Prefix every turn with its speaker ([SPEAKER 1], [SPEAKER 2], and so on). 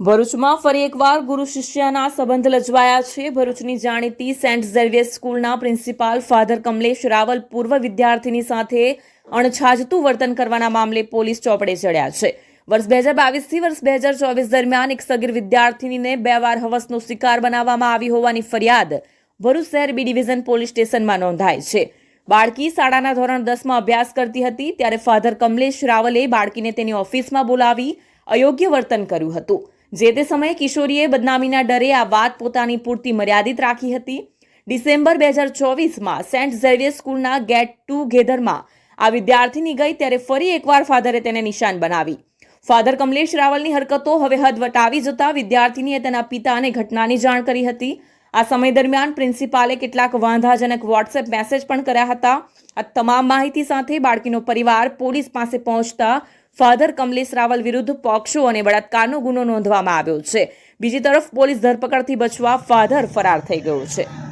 [SPEAKER 1] ભરૂચમાં ફરી એકવાર ગુરુ શિષ્યના સંબંધ લજવાયા છે. ભરૂચની જાણીતી સેન્ટ ઝેવિયર સ્કૂલના પ્રિન્સિપાલ ફાધર કમલેશ રાવલ પૂર્વ વિદ્યાર્થીની સાથે અણછાજતું વર્તન કરવાના મામલે પોલીસ ચોપડે ચડ્યા છે. વર્ષ બે હજાર બાવીસથી વર્ષ બે હજાર ચોવીસ દરમિયાન એક સગીર વિદ્યાર્થીનીને બે વાર હવસનો શિકાર બનાવવામાં આવી હોવાની ફરિયાદ ભરૂચ શહેર બી ડિવિઝન પોલીસ સ્ટેશનમાં નોંધાઈ છે. બાળકી શાળાના ધોરણ દસમાં અભ્યાસ કરતી હતી, ત્યારે ફાધર કમલેશ રાવલે બાળકીને તેની ઓફિસમાં બોલાવી અયોગ્ય વર્તન કર્યું હતું. જે તે સમયે કિશોરીએ બદનામીના ડરે આ વાત પોતાની પૂરતી મર્યાદિત રાખી હતી. ડિસેમ્બર બે હજાર ચોવીસમાં સેન્ટ ઝેવિયર સ્કૂલના ગેટ ટુ ગેધરમાં આ વિદ્યાર્થીની ગઈ ત્યારે ફરી એકવાર ફાધરે તેને નિશાન બનાવી. ફાધર કમલેશ રાવલની હરકતો હવે હદ વટાવી જતા વિદ્યાર્થીનીએ તેના પિતાને ઘટનાની જાણ કરી હતી. આ સમય દરમિયાન પ્રિન્સિપાલે કેટલાક વાંધાજનક વોટ્સએપ મેસેજ પણ કર્યા હતા. આ તમામ માહિતી સાથે બાળકીનો પરિવાર પોલીસ પાસે પહોંચતા ફાધર કમલેશ રાવલ વિરુદ્ધ પોક્સો અને બળાત્કારનો ગુનો નોંધવામાં આવ્યો છે. બીજી તરફ પોલીસ ધરપકડથી બચવા ફાધર ફરાર થઈ ગયો છે.